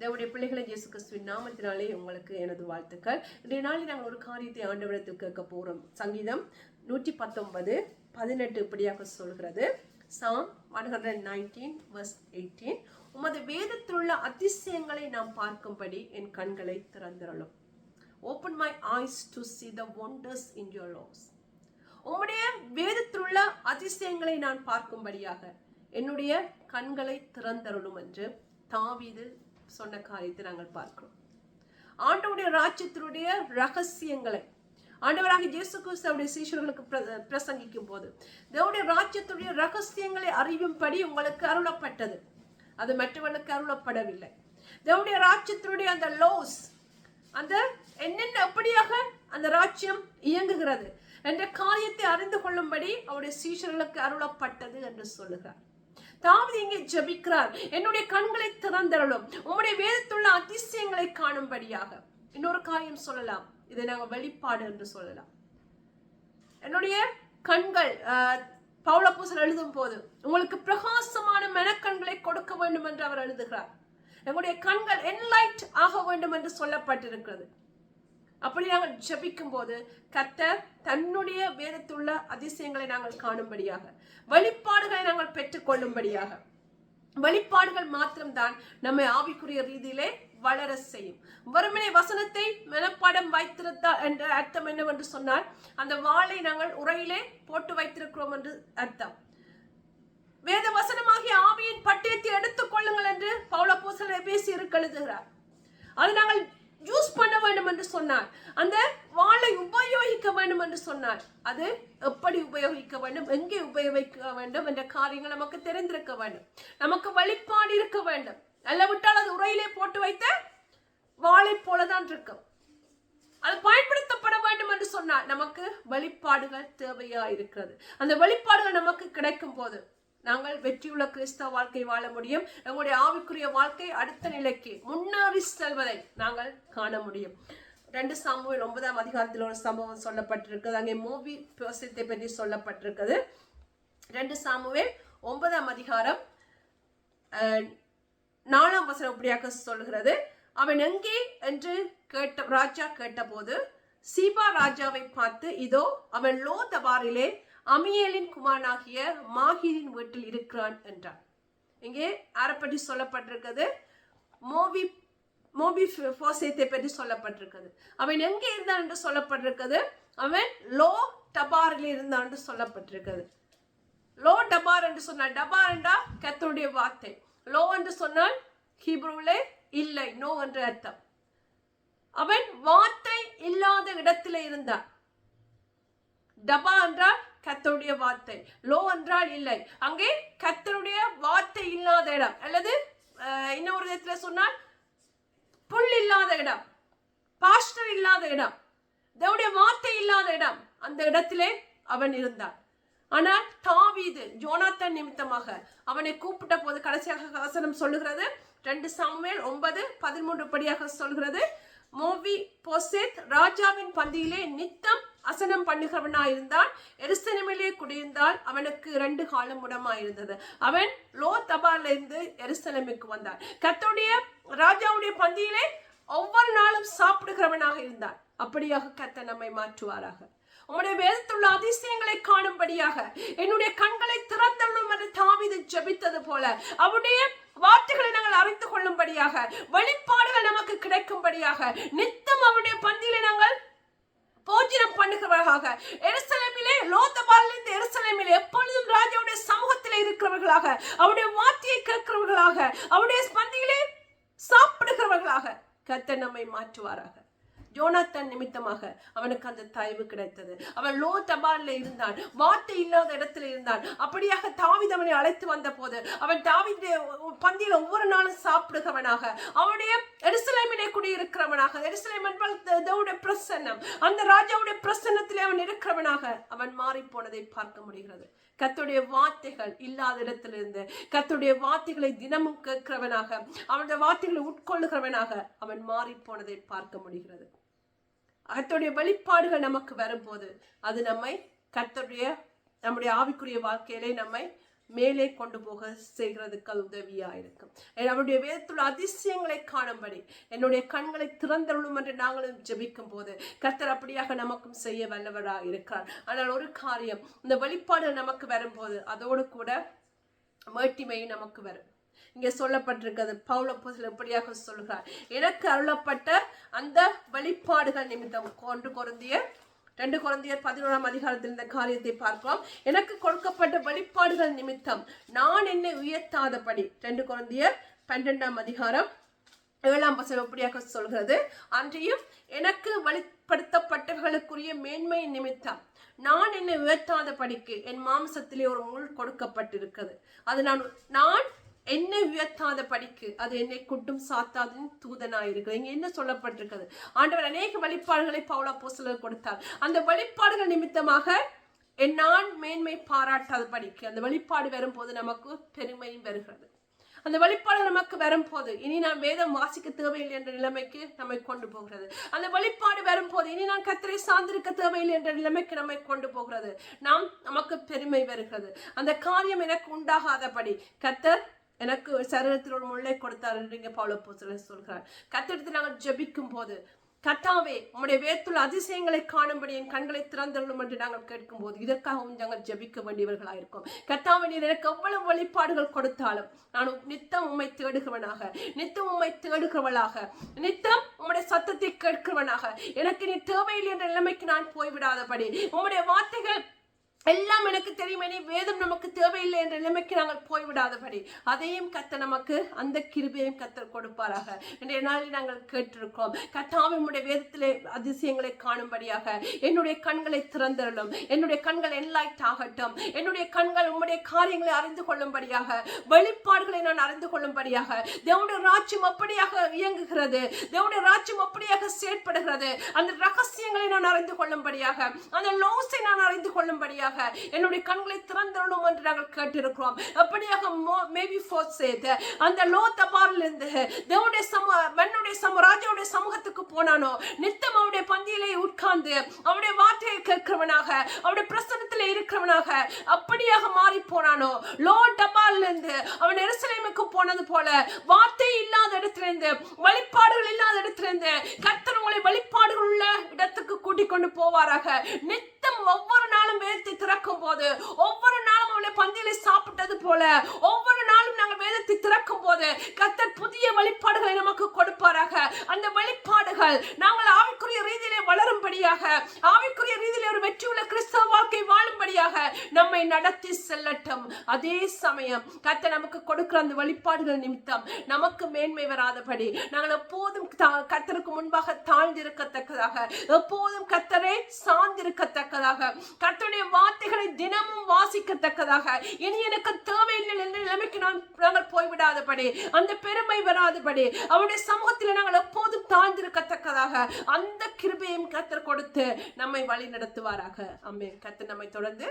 தேவடைய பிள்ளைகளை இயேசு கிறிஸ்துவின் நாமத்தினாலே உங்களுக்கு எனது வாழ்த்துக்கள். இன்றைய நாளில் நாங்கள் ஒரு காரியத்தை ஆண்டவரத்தில் கேட்க போகிறோம் சங்கீதம் நூற்றி பத்தொன்பது பதினெட்டு இப்படியாக சொல்கிறது. Psalm one hundred nineteen verse eighteen உமது வேதத்திலுள்ள அதிசயங்களை நாம் பார்க்கும்படி என் கண்களை திறந்திரலும் open my eyes to see the wonders in your laws உம்முடைய வேதத்திலுள்ள அதிசயங்களை நான் பார்க்கும்படியாக என்னுடைய கண்களை திறந்தருளும் என்று தாவீது சொன்ன காரியத்தை நாங்கள் பார்க்கிறோம். ஆண்டவுடைய ராஜ்யத்தினுடைய ரகசியங்களை ஆண்டவராக இயேசு கிறிஸ்து அவருடைய சீஷர்களுக்கு பிரசங்கிக்கும் போது தேவனுடைய ராஜ்யத்துடைய ரகசியங்களை அறியும்படி உங்களுக்கு அருளப்பட்டது. அது மற்றவர்களுக்கு அருளப்படவில்லை. தேவனுடைய ராஜ்யத்தினுடைய அந்த லோஸ் அந்த என்னென்ன எப்படியாக அந்த ராஜ்யம் இயங்குகிறது என்ற காரியத்தை அறிந்து கொள்ளும்படி அவருடைய சீஷர்களுக்கு அருளப்பட்டது என்று சொல்லுகிறார். தாவது இங்கே ஜெபிக்கிறார். என்னுடைய கண்களை திறந்தரலும் உம்முடைய வேதத்துள்ள அதிசயங்களை காணும்படியாக. இன்னொரு காரியம் சொல்லலாம். இதை நாங்கள் வெளிப்பாடு என்று சொல்லலாம். என்னுடைய கண்கள் பவுளப்பூசல் எழுதும் போது உங்களுக்கு பிரகாசமான மெனக்கண்களை கொடுக்க வேண்டும் என்று அவர் எழுதுகிறார். எங்களுடைய கண்கள் என்லைட் ஆக வேண்டும் என்று சொல்லப்பட்டிருக்கிறது. நாங்கள் ஜபிக்கும் போது கத்தர் தன்னுடைய வேதத்துள்ள அதிசயங்களை நாங்கள் காணும்படியாக வெளிப்பாடுகளை நாங்கள் பெற்றுக்கொள்ளும்படியாக. வெளிப்பாடுகள் மாத்திரம்தான் நம்மை ஆவிக்குரிய ரீதியிலே வளர செய்யும். வறுமனை வசனத்தை மனப்பாடம் வைத்திருந்தால் என்ற அர்த்தம் என்னவென்று சொன்னால் அந்த வாளை நாங்கள் உரையிலே போட்டு வைத்திருக்கிறோம் என்று அர்த்தம். வேத வசனமாகிய ஆவியின் பட்டயத்தை எடுத்துக் கொள்ளுங்கள் என்று பவுலப்போஸ்தலர் பேசி இருக்கழுதுகிறார் அது நாங்கள் யூஸ் பண்ண வேண்டும் என்று சொன்னார். அந்த வாளை உபயோகிக்க வேண்டும் என்று சொன்னார். அது எப்படி உபயோகிக்க வேண்டும்? எங்கே உபயோகிக்க வேண்டும் என்ற காரியங்கள் நமக்கு தெரிந்திருக்க வேண்டும். நமக்கு வழிபாடு இருக்க வேண்டும். அல்லவிட்டால் அது உரையிலே போட்டு வைத்த வாளை போலதான் இருக்கும். அது பயன்படுத்தப்பட வேண்டும் என்று சொன்னார். நமக்கு வழிபாடுகள் தேவையா இருக்கிறது? அந்த வழிபாடுகள் நமக்கு கிடைக்கும் போது நாங்கள் வெற்றியுள்ள கிறிஸ்தவ வாழ்க்கை வாழ முடியும். எங்களுடைய ஆவிக்குரிய வாழ்க்கை அடுத்த நிலைக்கு முன்னேறி செல்வதை நாங்கள் காண முடியும். ரெண்டு சம்பவம் ஒன்பதாம் அதிகாரத்தில் ஒரு சம்பவம் சொல்லப்பட்டிருக்குது அங்கே மூவி பிரசித்தை பற்றி சொல்லப்பட்டிருக்குது ரெண்டு சாமுவே ஒன்பதாம் அதிகாரம் நாலாம் வசனம் இப்படியாக சொல்கிறது. அவன் எங்கே என்று கேட்ட ராஜா கேட்டபோது சீபா ராஜாவை பார்த்து இதோ அவன் லோ தபாரிலே அமியேலின் குமாரனாகிய மாஹீரின் வீட்டில் இருக்கிறான் என்றான் இங்கே யாரை பற்றி சொல்லப்பட்டிருக்கிறது. மோவி மோபி ஃபோசேத்தை பற்றி சொல்லப்பட்டிருக்கிறது. அவன் எங்கே இருந்தான் என்று சொல்லப்பட்டிருக்கிறது. அவன் லோ டபாரில் இருந்தான் என்று சொல்லப்பட்டிருக்கிறது. லோ டபார் என்று சொன்னால் டபார் என்றா கர்த்தருடைய வார்த்தை. லோ என்று சொன்னால் ஹீப்ரூவிலே இல்லை நோ என்று அர்த்தம். அவன் வார்த்தை இல்லாத இடத்துல இருந்தான். டபா என்றால் கத்தருடைய வார்த்தை. லோ என்றால் இல்லை. அங்கே கத்தருடைய வார்த்தை இல்லாத இடம். அல்லது இன்னொரு விதத்துல சொன்னால் புல் இல்லாத இடம். பாஸ்டர் இல்லாத இடம். தேவடைய வார்த்தை இல்லாத இடம். அந்த இடத்திலே அவன் இருந்தான். ஆனால் தாவீது ஜோனாத்தன் நிமித்தமாக அவனை கூப்பிட்ட போது கடைசியாக வசனம் சொல்லுகிறது. ரெண்டு சாமுவேல் ஒன்பது பதிமூன்று படியாக சொல்கிறது மோவி போசேத் ராஜாவின் பந்தியிலே நித்தம் அசனம் பண்ணுகிறவனாயிருந்தான். எருசலமிலே குடியிருந்தால் அவனுக்கு இரண்டு காலம் உடமாயிருந்தது. அவன் லோ தபாலிருந்து இருந்து வந்தான். கத்தோடைய ராஜாவுடைய பந்தியிலே ஒவ்வொரு நாளும் சாப்பிடுகிறவனாக இருந்தான். அப்படியாக கத்த நம்மை மாற்றுவாராக. உம்முடைய வேதத்துள்ள அதிசயங்களை காணும்படியாக என்னுடைய கண்களை திறந்தள்ளும் என்று தாவீது ஜபித்தது போல அவருடைய வார்த்தைகளை நாங்கள் அறிந்து கொள்ளும்படியாக வெளிப்பாடுகள் நமக்கு கிடைக்கும்படியாக நித்தம் அவருடைய பந்தியிலே நாங்கள் போஜனம் பண்ணுகிறவர்களாக எருசலேமிலே லோத்தபாலிலிருந்து எருசலேமிலே எப்பொழுதும் ராஜாவுடைய சமூகத்திலே இருக்கிறவர்களாக அவருடைய வார்த்தையை கேட்கிறவர்களாக அவருடைய பந்தியிலே சாப்பிடுகிறவர்களாக கர்த்தர் நம்மை மாற்றுவாராக. ஜோனாத்தன் நிமித்தமாக அவனுக்கு அந்த தயவு கிடைத்தது. அவன் லோ தபாலில் இருந்தான் வார்த்தை இல்லாத இடத்துல இருந்தான். அப்படியாக தாவித் அவனை அழைத்து வந்த போது அவன் தாவித பந்தியில் ஒவ்வொரு நாளும் சாப்பிடுகவனாக அவனுடைய எருசலேமிலே குடியிருக்கிறவனாக எருசலேம் என்பால் தே- பிரசன்னம் அந்த ராஜாவுடைய பிரசன்னத்திலே அவன் இருக்கிறவனாக அவன் மாறி போனதை பார்க்க முடிகிறது. கத்துடைய வார்த்தைகள் இல்லாத இடத்திலிருந்து கத்துடைய வார்த்தைகளை தினமும் கேட்கிறவனாக அவனுடைய வார்த்தைகளை உட்கொள்ளுகிறவனாக அவன் மாறி போனதை பார்க்க முடிகிறது. கத்துடைய வெளிப்பாடுகள் நமக்கு வரும்போது அது நம்மை கத்துடைய நம்முடைய ஆவிக்குரிய வாழ்க்கையிலே நம்மை மேலே கொண்டு போக செய்கிறதுக்கு அது இருக்கும் அவருடைய வேதத்துள்ள அதிசயங்களை காணும்படி என்னுடைய கண்களை திறந்தருளும் என்று நாங்களும் ஜெபிக்கும் போது கர்த்தர் அப்படியாக நமக்கும் செய்ய வல்லவராக இருக்கிறார். ஆனால் ஒரு காரியம் இந்த வெளிப்பாடு நமக்கு வரும்போது அதோடு கூட வேட்டிமையும் நமக்கு வரும். இங்கே சொல்லப்பட்டிருக்கிறது பவுல புதில் எப்படியாக சொல்கிறார் எனக்கு அருளப்பட்ட அந்த வெளிப்பாடுகள் நிமித்தம் கொண்டு கொருந்திய ரெண்டு குழந்தையர் பதினோராம் அதிகாரத்தில் இந்த காரியத்தை பார்க்கலாம் எனக்கு கொடுக்கப்பட்ட வெளிப்பாடுகள் நிமித்தம் நான் என்னை உயர்த்தாதபடி. ரெண்டு குழந்தையர் பன்னெண்டாம் அதிகாரம் ஏழாம் வசனம் எப்படியாக சொல்கிறது. அன்றையும் எனக்கு வழிப்படுத்தப்பட்டவர்களுக்குரிய மேன்மை நிமித்தம் நான் என்னை உயர்த்தாத படிக்கு என் மாம்சத்திலே ஒரு முள் கொடுக்கப்பட்டிருக்கிறது. அது நான் நான் என்னை உயர்த்தாத படிக்கு. அது என்னை குட்டும் சாத்தாதின் தூதனாயிருக்கு இங்கே என்ன சொல்லப்பட்டிருக்கிறது? ஆண்டவர் அநேக வழிபாடுகளை பவுலா போசலர் கொடுத்தார். அந்த வழிபாடுகள் நிமித்தமாக என் நான் மேன்மை பாராட்டாத படிக்கு. அந்த வழிபாடு வரும்போது நமக்கு பெருமையும் வருகிறது. அந்த வழிபாடு நமக்கு வரும்போது இனி நான் வேதம் வாசிக்க தேவையில்லை என்ற நிலைமைக்கு நம்மை கொண்டு போகிறது. அந்த வழிபாடு வரும்போது இனி நான் கத்தரை சார்ந்திருக்க தேவையில்லை என்ற நிலைமைக்கு நம்மை கொண்டு போகிறது. நாம் நமக்கு பெருமை வருகிறது. அந்த காரியம் எனக்கு உண்டாகாதபடி கத்தர் எனக்கு சரீரத்தில் ஒரு முல்லை கொடுத்தார் என்று இங்கே பவுல போஸ்தலர் சொல்கிறார். கத்தெடுத்து நாங்கள் ஜபிக்கும் போது கத்தாவே உம்முடைய வேத்துள்ள அதிசயங்களை காணும்படி என் கண்களை திறந்துள்ளோம் என்று நாங்கள் கேட்கும்போது இதற்காகவும் நாங்கள் ஜெபிக்க வேண்டியவர்களாக இருக்கோம் கத்தாவே நீர் எனக்கு எவ்வளவு வழிபாடுகள் கொடுத்தாலும் நான் நித்தம் உம்மை தேடுகிறவனாக நித்தம் உம்மை தேடுகிறவளாக நித்தம் உம்முடைய சத்தத்தை கேட்கிறவனாக எனக்கு நீ தேவையில்லை என்ற நிலைமைக்கு நான் போய்விடாதபடி உம்முடைய வார்த்தைகள் எல்லாம் எனக்கு தெரியுமே வேதம் நமக்கு தேவையில்லை என்ற நிலைமைக்கு நாங்கள் போய்விடாதபடி. அதையும் கத்த நமக்கு அந்த கிருபையும் கத்தர் கொடுப்பாராக. இன்றைய நாளில் நாங்கள் கேட்டிருக்கோம் கத்தாவை வேதத்திலே அதிசயங்களை காணும்படியாக என்னுடைய கண்களை திறந்தரலும் என்னுடைய கண்கள் என்லைட் ஆகட்டும் என்னுடைய கண்கள் உம்முடைய காரியங்களை அறிந்து கொள்ளும்படியாக வெளிப்பாடுகளை நான் அறிந்து கொள்ளும்படியாக தேவனுடைய ராஜ்யம் அப்படியாக இயங்குகிறது தேவனுடைய ராஜ்யம் அப்படியாக செயற்படுகிறது. அந்த ரகசியங்களை நான் அறிந்து கொள்ளும்படியாக அந்த லோஸை நான் அறிந்து கொள்ளும்படியாக என்னுடைய கண்களை திறந்தருளும் என்று நாங்கள் கேட்டிருக்கிறோம். அப்படியாக மேபி ஃபோர் செய்த அந்த லோ தபாரில் இருந்து தேவனுடைய சம மண்ணுடைய சம ராஜாவுடைய சமூகத்துக்கு போனானோ நித்தம் அவருடைய பந்தியிலே உட்கார்ந்து அவருடைய வார்த்தையை கேட்கிறவனாக அவருடைய பிரசனத்தில் இருக்கிறவனாக அப்படியாக மாறி போனானோ லோ டபாரில் இருந்து அவன் எருசலேமுக்கு போனது போல வார்த்தை இல்லாத இடத்துல இருந்து வழிபாடுகள் இல்லாத இடத்துல இருந்து கர்த்தர் உங்களை வழிபாடுகள் உள்ள இடத்துக்கு கூட்டிக் கொண்டு போவாராக. நித்தம் ஒவ்வொரு நாளும் வேதத்தை திறக்கும் போது ஒவ்வொரு நாளும் அவளை பந்தியில சாப்பிட்டது போல. ஒவ்வொரு நாளும் நாங்கள் வேதத்தை திறக்கும் போது கத்தர் புதிய வழிபாடுகளை நமக்கு கொடுப்பாராக. அந்த வழிபாடுகள் நாங்கள் ஆவிக்குரிய ரீதியிலே வளரும்படியாக ஆவிக்குரிய ரீதியிலே ஒரு வெற்றியுள்ள கிறிஸ்தவ வாழ்க்கை வாழும்படியாக நம்மை நடத்தி செல்லட்டும். அதே சமயம் கத்த நமக்கு கொடுக்கிற அந்த வழிபாடுகள் நிமித்தம் நமக்கு மேன்மை வராதபடி நாங்கள் எப்போதும் தா- முன்பாக தாழ்ந்திருக்கத்தக்கதாக எப்போதும் கத்தரை சார்ந்திருக்கத்தக்கதாக கர்த்தருடைய வார்த்தைகளை தினமும் வாசிக்கத்தக்கதாக. இனி எனக்கு தேவையில்லை என்ற நிலைமைக்கு நான் நாங்கள் போய்விடாதபடி அந்த பெருமை வராதபடி அவருடைய சமூகத்தில் நாங்கள் எப்போதும் தாழ்ந்திருக்கத்தக்கதாக. அந்த கிருபையும் கத்தர் கொடுத்து நம்மை வழி நடத்துவாராக அம்மே கர்த்தர் நம்மை தொடர்ந்து